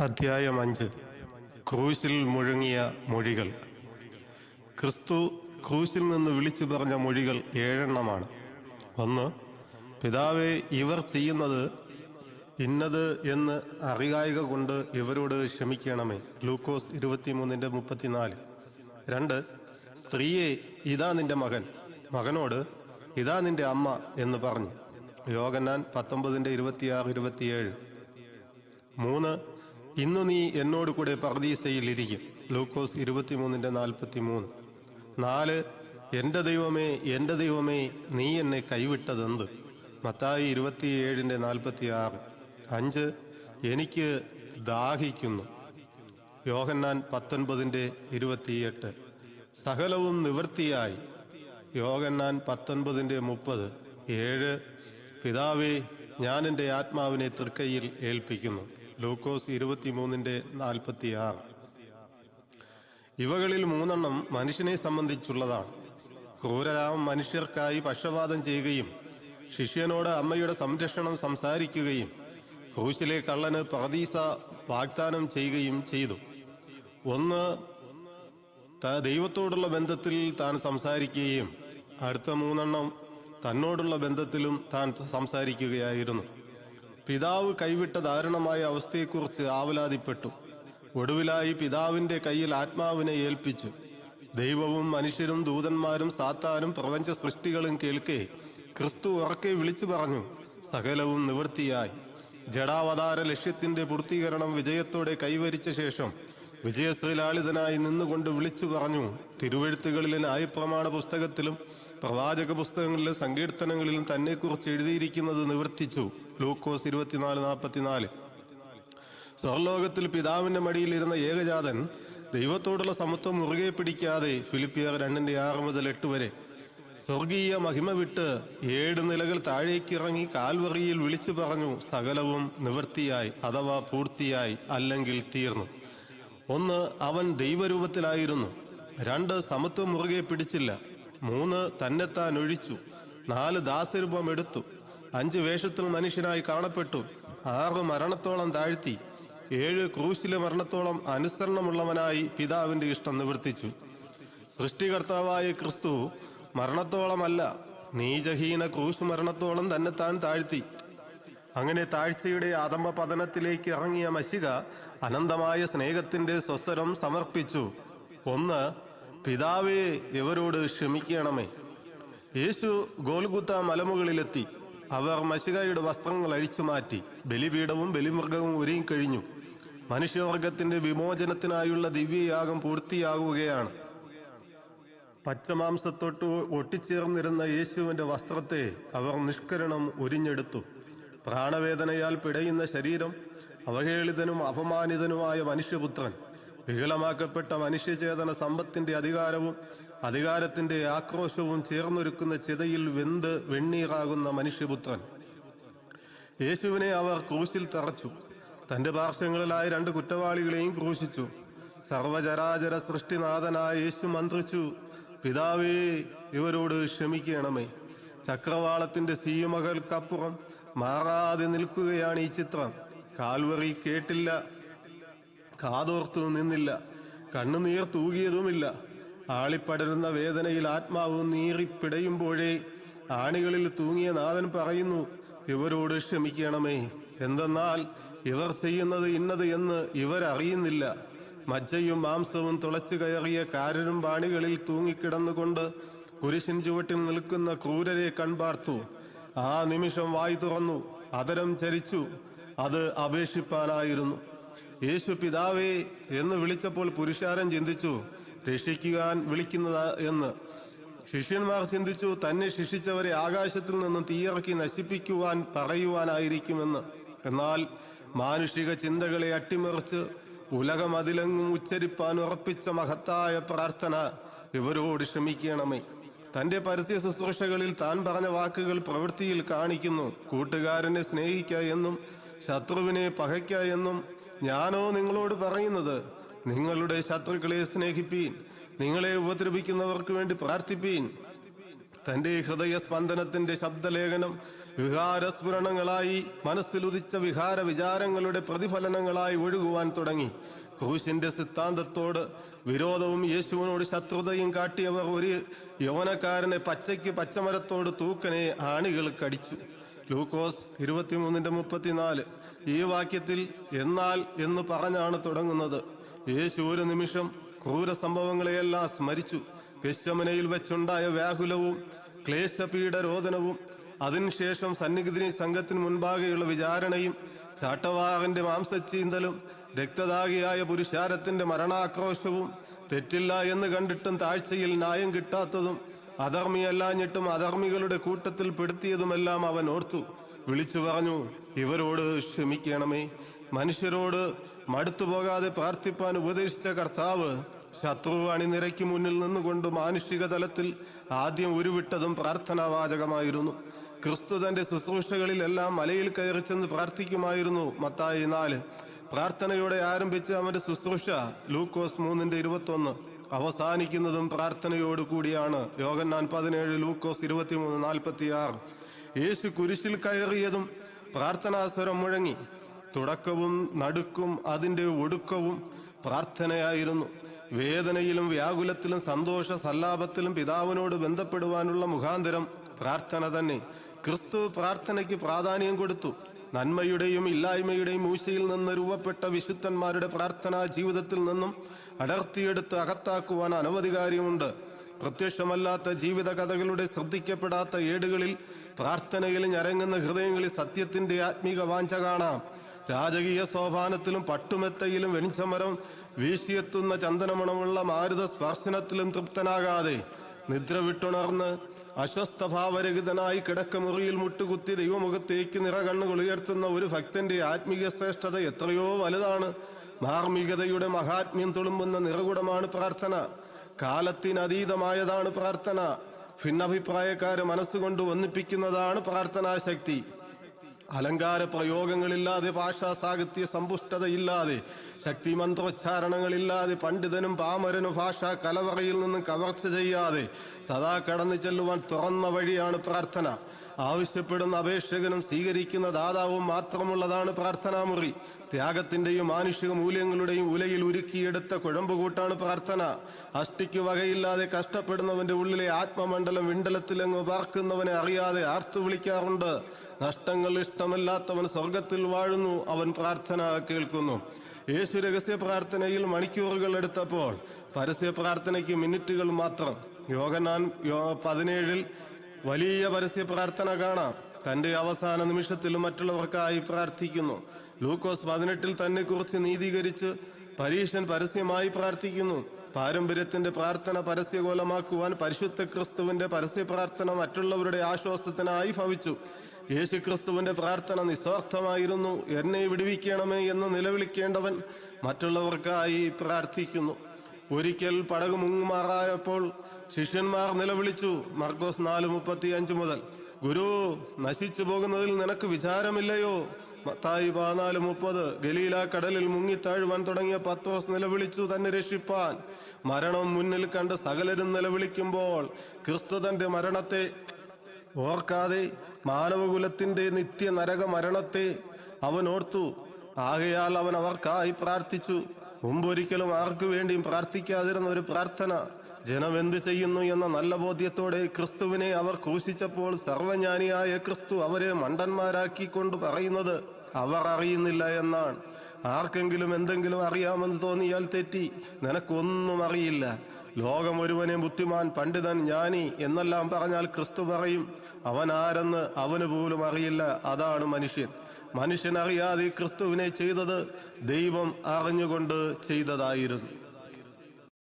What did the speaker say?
അധ്യായം അഞ്ച്. ക്രൂശിൽ മുഴങ്ങിയ മൊഴികൾ. ക്രിസ്തു ക്രൂശിൽ നിന്ന് വിളിച്ചു പറഞ്ഞ മൊഴികൾ ഏഴെണ്ണമാണ്. ഒന്ന് പിതാവെ ഇവർ ചെയ്യുന്നത് ഇന്നത് എന്ന് അറിയായിക കൊണ്ട് ഇവരോട് ക്ഷമിക്കണമേ. ലൂക്കോസ് ഇരുപത്തിമൂന്നിന്റെ മുപ്പത്തിനാല്. രണ്ട് സ്ത്രീയെ ഇതാ നിന്റെ മകൻ. മകനോട് ഇതാ നിന്റെ അമ്മ എന്ന് പറഞ്ഞു. യോഗന്നാൻ പത്തൊമ്പതിന്റെ ഇരുപത്തിയാറ് ഇരുപത്തിയേഴ്. മൂന്ന് ഇന്ന് നീ എന്നോട് കൂടെ പർദീസയിൽ ഇരിക്കും. ലൂക്കോസ് ഇരുപത്തിമൂന്നിന്റെ നാൽപ്പത്തി മൂന്ന് നാല് എന്റെ ദൈവമേ എന്റെ ദൈവമേ നീ എന്നെ കൈവിട്ടതെന്ത്? മത്തായി ഇരുപത്തിയേഴിന്റെ നാൽപ്പത്തി ആറ് അഞ്ച് എനിക്ക് ദാഹിക്കുന്നു. യോഹന്നാൻ പത്തൊൻപതിന്റെ ഇരുപത്തിയെട്ട്. സകലവും നിവൃത്തിയായി. യോഹന്നാൻ പത്തൊൻപതിന്റെ മുപ്പത്. ഏഴ് പിതാവേ ഞാൻ എന്റെ ആത്മാവിനെ തൃക്കൈയിൽ ഏൽപ്പിക്കുന്നു. ലൂക്കോസ് ഇരുപത്തിമൂന്നിന്റെ നാൽപ്പത്തി ആറ് ഇവകളിൽ മൂന്നെണ്ണം മനുഷ്യനെ സംബന്ധിച്ചുള്ളതാണ്. ക്രൂരരാം മനുഷ്യർക്കായി പക്ഷപാതം ചെയ്യുകയും ശിഷ്യനോട് അമ്മയുടെ സംരക്ഷണം സംസാരിക്കുകയും ക്രൂശിലെ കള്ളന് പ്രതീസ വാഗ്ദാനം ചെയ്യുകയും ചെയ്തു. ഒന്ന് ദൈവത്തോടുള്ള ബന്ധത്തിൽ താൻ സംസാരിക്കുകയും അടുത്ത മൂന്നെണ്ണം തന്നോടുള്ള ബന്ധത്തിലും താൻ സംസാരിക്കുകയായിരുന്നു. പിതാവ് കൈവിട്ട ദാരുണമായ അവസ്ഥയെക്കുറിച്ച് ആവലാതിപ്പെട്ടു. ഒടുവിലായി പിതാവിന്റെ കയ്യിൽ ആത്മാവിനെ ഏൽപ്പിച്ചു. ദൈവവും മനുഷ്യരും ദൂതന്മാരും സാത്താനും പ്രപഞ്ച സൃഷ്ടികളും കേൾക്കെ ക്രിസ്തു ഉറക്കെ വിളിച്ചു പറഞ്ഞു സകലവും നിവൃത്തിയായി. ജഡാവതാര ലക്ഷ്യത്തിന്റെ പൂർത്തീകരണം വിജയത്തോടെ കൈവരിച്ച ശേഷം വിജയശ്രീലാളിതനായി നിന്നുകൊണ്ട് വിളിച്ചു പറഞ്ഞു തിരുവഴുത്തുകളിലെ ന്യായപ്രമാണ പുസ്തകത്തിലും പ്രവാചക പുസ്തകങ്ങളിലെ സങ്കീർത്തനങ്ങളിലും തന്നെക്കുറിച്ച് എഴുതിയിരിക്കുന്നത് നിവർത്തിച്ചു. ലൂക്കോസ് ഇരുപത്തിനാല് നാൽപ്പത്തിനാല് സ്വർലോകത്തിൽ പിതാവിന്റെ മടിയിലിരുന്ന ഏകജാതൻ ദൈവത്തോടുള്ള സമത്വം മുറുകെ പിടിക്കാതെ ഫിലിപ്പിയർ രണ്ടിന്റെ ആറ് മുതൽ എട്ട് വരെ സ്വർഗീയ മഹിമ വിട്ട് ഏഴ് നിലകൾ താഴേക്കിറങ്ങി കാൽവറിയിൽ വിളിച്ചു പറഞ്ഞു സകലവും നിവൃത്തിയായി അഥവാ പൂർത്തിയായി അല്ലെങ്കിൽ തീർന്നു. ഒന്ന് അവൻ ദൈവരൂപത്തിലായിരുന്നു. രണ്ട് സമത്വം മുറുകെ പിടിച്ചില്ല. മൂന്ന് തന്നെത്താൻ ഒഴിച്ചു. നാല് ദാസരൂപം എടുത്തു അഞ്ച് വേഷത്തിൽ മനുഷ്യനായി കാണപ്പെട്ടു. ആറ് മരണത്തോളം താഴ്ത്തി. ഏഴ് ക്രൂശിലെ മരണത്തോളം അനുസരണമുള്ളവനായി പിതാവിന്റെ ഇഷ്ടം നിവർത്തിച്ചു. സൃഷ്ടികർത്താവായ ക്രിസ്തു മരണത്തോളമല്ല നീചഹീന ക്രൂശ് മരണത്തോളം തന്നെ താൻ താഴ്ത്തി. അങ്ങനെ താഴ്ചയുടെ ആദമ്പ പതനത്തിലേക്ക് ഇറങ്ങിയ മഷിക അനന്തമായ സ്നേഹത്തിന്റെ സ്വസ്വരം സമർപ്പിച്ചു. ഒന്ന് പിതാവേ ഇവരോട് ക്ഷമിക്കണമേ. യേശു ഗോൽഗുത്ത മലമുകളിലെത്തി. അവർ മഷികയുടെ വസ്ത്രങ്ങൾ അഴിച്ചു മാറ്റി. ബലിപീഠവും ബലിമൃഗവും ഒരുങ്ങിക്കഴിഞ്ഞു മനുഷ്യവർഗത്തിന്റെ വിമോചനത്തിനായുള്ള ദിവ്യയാഗം പൂർത്തിയാകുകയാണ്. പച്ചമാംസത്തൊട്ട് ഒട്ടിച്ചേർന്നിരുന്ന യേശുവിന്റെ വസ്ത്രത്തെ അവർ നിഷ്കരണം ഉരിഞ്ഞെടുത്തു. പ്രാണവേദനയാൽ പിടയുന്ന ശരീരം അവഹേളിതനും അപമാനിതനുമായ മനുഷ്യപുത്രൻ. വികലമാക്കപ്പെട്ട മനുഷ്യചേതന സമ്പത്തിന്റെ അധികാരവും അധികാരത്തിന്റെ ആക്രോശവും ചേർന്നൊരുക്കുന്ന ചിതയിൽ വെന്ത് വെണ്ണീറാകുന്ന മനുഷ്യപുത്രൻ. യേശുവിനെ അവർ ക്രൂശിൽ തറച്ചു. തന്റെ പാർശ്വങ്ങളിലായ രണ്ട് കുറ്റവാളികളെയും ക്രൂശിച്ചു. സർവചരാചര സൃഷ്ടിനാഥനായ യേശു മന്ത്രിച്ചു പിതാവേ ഇവരോട് ക്ഷമിക്കണമേ. ചക്രവാളത്തിന്റെ സീമകൾക്കപ്പുറം മാറാതെ നിൽക്കുകയാണ് ഈ ചിത്രം. കാൽവറി കേട്ടില്ല കാതോർത്തു നിന്നില്ല. കണ്ണുനീർ തൂകിയതുമില്ല. ആളിപ്പടരുന്ന വേദനയിൽ ആത്മാവ് നീറിപ്പിടയുമ്പോഴേ ആണികളിൽ തൂങ്ങിയ നാഥൻ പറയുന്നു ഇവരോട് ക്ഷമിക്കണമേ. എന്തെന്നാൽ ഇവർ ചെയ്യുന്നത് ഇന്നത് എന്ന് ഇവരറിയുന്നില്ല. മജ്ജയും മാംസവും തുളച്ചു കയറിയ കാരനും പാണികളിൽ തൂങ്ങിക്കിടന്നുകൊണ്ട് കുരിശിൻ ചുവട്ടിൽ നിൽക്കുന്ന ക്രൂരരെ കൺപാർത്തു. ആ നിമിഷം വായി തുറന്നു. അതരം ചരിച്ചു. അത് അപേക്ഷിപ്പാനായിരുന്നു. യേശു പിതാവേ എന്ന് വിളിച്ചപ്പോൾ പുരുഷാരൻ ചിന്തിച്ചു രക്ഷിക്കുവാൻ വിളിക്കുന്നത് എന്ന്. ശിഷ്യന്മാർ ചിന്തിച്ചു തന്നെ ശിക്ഷിച്ചവരെ ആകാശത്തിൽ നിന്ന് തീയിറക്കി നശിപ്പിക്കുവാൻ പറയുവാനായിരിക്കുമെന്ന്. എന്നാൽ മാനുഷിക ചിന്തകളെ അട്ടിമറിച്ച് ഉലകമതിലെങ്ങും ഉച്ചരിപ്പാൻ ഉറപ്പിച്ച മഹത്തായ പ്രാർത്ഥന ഇവരോട് ക്ഷമിക്കണമേ. തന്റെ പരസ്യ ശുശ്രൂഷകളിൽ താൻ പറഞ്ഞ വാക്കുകൾ പ്രവൃത്തിയിൽ കാണിക്കുന്നു. കൂട്ടുകാരനെ സ്നേഹിക്ക എന്നും ശത്രുവിനെ പകയ്ക്ക എന്നും ഞാനോ നിങ്ങളോട് പറയുന്നത് നിങ്ങളുടെ ശത്രുക്കളെ സ്നേഹിപ്പീൻ നിങ്ങളെ ഉപദ്രവിക്കുന്നവർക്ക് വേണ്ടി പ്രാർത്ഥിപ്പീൻ. തന്റെ ഹൃദയ സ്പന്ദനത്തിന്റെ ശബ്ദലേഖനം വിഹാരസ്ഫുരണങ്ങളായി മനസ്സിലുദിച്ച വിഹാര വിചാരങ്ങളുടെ പ്രതിഫലനങ്ങളായി ഒഴുകുവാൻ തുടങ്ങി. ക്രൂശിന്റെ സിദ്ധാന്തത്തോട് വിരോധവും യേശുവിനോട് ശത്രുതയും കാട്ടിയവർ ഒരു യൗവനക്കാരനെ പച്ചയ്ക്ക് പച്ചമരത്തോട് തൂക്കനെ ആണികൾ കടിച്ചു ലൂക്കോസ് ഇരുപത്തിമൂന്നിന്റെ മുപ്പത്തിനാല്. ഈ വാക്യത്തിൽ എന്നാൽ എന്ന് പറഞ്ഞാണ് തുടങ്ങുന്നത്. യേശു ഒരു നിമിഷം ക്രൂര സംഭവങ്ങളെയെല്ലാം സ്മരിച്ചു. ഗശമനയിൽ വെച്ചുണ്ടായ വ്യാകുലവും ക്ലേശപീഡരോധനവും അതിനുശേഷം സന്നിഗ്ധിനി സംഘത്തിന് മുൻപാകെയുള്ള വിചാരണയും ചാട്ടവാഹന്റെ മാംസച്ചീന്തലും രക്തദാഹിയായ പുരുഷാരത്തിന്റെ മരണാക്രോശവും തെറ്റില്ല എന്ന് കണ്ടിട്ടും താഴ്ചയിൽ ന്യായം കിട്ടാത്തതും അധർമ്മിയല്ലാഞ്ഞിട്ടും അധർമ്മികളുടെ കൂട്ടത്തിൽ പെടുത്തിയതുമെല്ലാം അവൻ ഓർത്തു. വിളിച്ചു പറഞ്ഞു ഇവരോട് ക്ഷമിക്കണമേ. മനുഷ്യരോട് മടുത്തു പോകാതെ പ്രാർത്ഥിപ്പാൻ ഉപദേശിച്ച കർത്താവ് ശത്രു അണിനിരയ്ക്ക് മുന്നിൽ നിന്നുകൊണ്ട് മാനുഷിക തലത്തിൽ ആദ്യം ഉരുവിട്ടതും പ്രാർത്ഥനാവാചകമായിരുന്നു. ക്രിസ്തു തന്റെ ശുശ്രൂഷകളിലെല്ലാം മലയിൽ കയറി ചെന്ന് പ്രാർത്ഥിക്കുമായിരുന്നു മത്തായി നാല്. പ്രാർത്ഥനയോടെ ആരംഭിച്ച അവന്റെ ശുശ്രൂഷ ലൂക്കോസ് മൂന്നിന്റെ ഇരുപത്തൊന്ന്. അവസാനിക്കുന്നതും പ്രാർത്ഥനയോട് കൂടിയാണ് യോഗന്നാൻ പതിനേഴ് ലൂക്കോസ് ഇരുപത്തിമൂന്ന് നാൽപ്പത്തിയാറ്. യേശു കുരിശിൽ കയറിയതും പ്രാർത്ഥനാസ്വരം മുഴങ്ങി. തുടക്കവും നടുക്കും അതിന്റെ ഒടുക്കവും പ്രാർത്ഥനയായിരുന്നു. വേദനയിലും വ്യാകുലത്തിലും സന്തോഷ സല്ലാപത്തിലും പിതാവിനോട് ബന്ധപ്പെടുവാനുള്ള മുഖാന്തരം പ്രാർത്ഥന തന്നെ. ക്രിസ്തു പ്രാർത്ഥനയ്ക്ക് പ്രാധാന്യം കൊടുത്തു. നന്മയുടെയും ഇല്ലായ്മയുടെയും മൂശയിൽ നിന്ന് രൂപപ്പെട്ട വിശുദ്ധന്മാരുടെ പ്രാർത്ഥനാ ജീവിതത്തിൽ നിന്നും അടർത്തിയെടുത്ത് അകത്താക്കുവാൻ അനവധി കാര്യമുണ്ട്. പ്രത്യക്ഷമല്ലാത്ത ജീവിത കഥകളുടെ ശ്രദ്ധിക്കപ്പെടാത്ത ഏടുകളിൽ പ്രാർത്ഥനയിൽ ഞരങ്ങുന്ന ഹൃദയങ്ങളിൽ സത്യത്തിന്റെ ആത്മീക വാഞ്ച കാണാം. രാജകീയ സോപാനത്തിലും പട്ടുമെത്തയിലും വെണിച്ചമരം വീശിയെത്തുന്ന ചന്ദനമണമുള്ള മാരുത സ്പർശനത്തിലും തൃപ്തനാകാതെ നിദ്ര വിട്ടുണർന്ന് അസ്വസ്ഥഭാവരഹിതനായി കിടക്കമുറിയിൽ മുട്ടുകുത്തി ദൈവമുഖത്തേക്ക് നിറകണ്ണുകൾ ഉയർത്തുന്ന ഒരു ഭക്തന്റെ ആത്മീയ ശ്രേഷ്ഠത എത്രയോ വലുതാണ്. മാർമികതയുടെ മഹാത്മ്യം തുളുമ്പുന്ന നിറകുടമാണ് പ്രാർത്ഥന. കാലത്തിനതീതമായതാണ് പ്രാർത്ഥന. ഭിന്നഭിപ്രായക്കാരെ മനസ്സുകൊണ്ട് ഒന്നിപ്പിക്കുന്നതാണ് പ്രാർത്ഥനാശക്തി. അലങ്കാര പ്രയോഗങ്ങളില്ലാതെ ഭാഷാ സാഹിത്യ സമ്പുഷ്ടതയില്ലാതെ ശക്തിമന്ത്രോച്ചാരണങ്ങളില്ലാതെ പണ്ഡിതനും പാമരനും ഭാഷാ കലവറയിൽ നിന്നും കവർച്ച ചെയ്യാതെ സദാ കടന്നു ചെല്ലുവാൻ തുറന്ന വഴിയാണ് പ്രാർത്ഥന. ആവശ്യപ്പെടുന്ന അപേക്ഷകനും സ്വീകരിക്കുന്ന ദാതാവും മാത്രമുള്ളതാണ് പ്രാർത്ഥനാമുറി. ത്യാഗത്തിന്റെയും മാനുഷിക മൂല്യങ്ങളുടെയും ഉലയിൽ ഉരുക്കിയെടുത്ത കുഴമ്പുകൂട്ടാണ് പ്രാർത്ഥന. അഷ്ടിക്ക് വകയില്ലാതെ കഷ്ടപ്പെടുന്നവന്റെ ഉള്ളിലെ ആത്മമണ്ഡലം വിണ്ടലത്തിലങ്ങ് പാർക്കുന്നവനെ അറിയാതെ ആർത്തു വിളിക്കാറുണ്ട്. നഷ്ടങ്ങൾ ഇഷ്ടമല്ലാത്തവൻ സ്വർഗത്തിൽ വാഴുന്നു അവൻ പ്രാർത്ഥന കേൾക്കുന്നു. യേശു രഹസ്യ പ്രാർത്ഥനയിൽ മണിക്കൂറുകൾ എടുത്തപ്പോൾ പരസ്യ പ്രാർത്ഥനയ്ക്ക് മിനിറ്റുകൾ മാത്രം. യോഗനാൻ പതിനേഴിൽ വലിയ പരസ്യ പ്രാർത്ഥന കാണാം. തന്റെ അവസാന നിമിഷത്തിലും മറ്റുള്ളവർക്കായി പ്രാർത്ഥിക്കുന്നു. ലൂക്കോസ് പതിനെട്ടിൽ തന്നെ കുറിച്ച് നീതീകരിച്ച് പരീക്ഷൻ പരസ്യമായി പ്രാർത്ഥിക്കുന്നു. പാരമ്പര്യത്തിന്റെ പ്രാർത്ഥന പരസ്യകോലമാക്കുവാൻ പരിശുദ്ധ ക്രിസ്തുവിന്റെ പരസ്യ പ്രാർത്ഥന മറ്റുള്ളവരുടെ ആശ്വാസത്തിനായി ഭവിച്ചു. യേശു ക്രിസ്തുവിന്റെ പ്രാർത്ഥന നിസ്വാർത്ഥമായിരുന്നു. എന്നെ വിടുവിക്കണമേ എന്ന് നിലവിളിക്കേണ്ടവൻ മറ്റുള്ളവർക്കായി പ്രാർത്ഥിക്കുന്നു. ഒരിക്കൽ പടക് മുങ്ങുമാറായപ്പോൾ ശിഷ്യന്മാർ നിലവിളിച്ചു മർഗോസ് നാല് മുപ്പത്തി അഞ്ച് മുതൽ. ഗുരു നശിച്ചു പോകുന്നതിൽ നിനക്ക് വിചാരമില്ലയോ? മത്തായി പതിനാല് മുപ്പത് ഗലീല കടലിൽ മുങ്ങിത്താഴുവാൻ തുടങ്ങിയ പത്തോസ് നിലവിളിച്ചു തന്നെ രക്ഷിപ്പാൻ. മരണം മുന്നിൽ കണ്ട് സകലരും നിലവിളിക്കുമ്പോൾ ക്രിസ്തു തന്റെ മരണത്തെ ഓർക്കാതെ മാനവകുലത്തിന്റെ നിത്യ നരക മരണത്തെ അവൻ ഓർത്തു. ആകയാൽ അവൻ അവർക്കായി പ്രാർത്ഥിച്ചു. മുമ്പൊരിക്കലും ആർക്കു വേണ്ടിയും പ്രാർത്ഥിക്കാതിരുന്ന ഒരു പ്രാർത്ഥന ജനം എന്ത് ചെയ്യുന്നു എന്ന നല്ല ബോധ്യത്തോടെ ക്രിസ്തുവിനെ അവർ ക്രൂശിച്ചപ്പോൾ സർവജ്ഞാനിയായ ക്രിസ്തു അവരെ മണ്ടന്മാരാക്കിക്കൊണ്ട് പറയുന്നത് അവർ അറിയുന്നില്ല എന്നാണ്. ആർക്കെങ്കിലും എന്തെങ്കിലും അറിയാമെന്ന് തോന്നിയാൽ തെറ്റി. നിനക്കൊന്നും അറിയില്ല. ലോകം ഒരുവനെ ബുദ്ധിമാൻ പണ്ഡിതൻ ജ്ഞാനി എന്നെല്ലാം പറഞ്ഞാൽ ക്രിസ്തു പറയും. അവൻ ആരെന്ന് അവന് പോലും അറിയില്ല. അതാണ് മനുഷ്യൻ. മനുഷ്യൻ അറിയാതെ ക്രിസ്തുവിനെ ചെയ്തത് ദൈവം അറിഞ്ഞുകൊണ്ട് ചെയ്തതായിരുന്നു.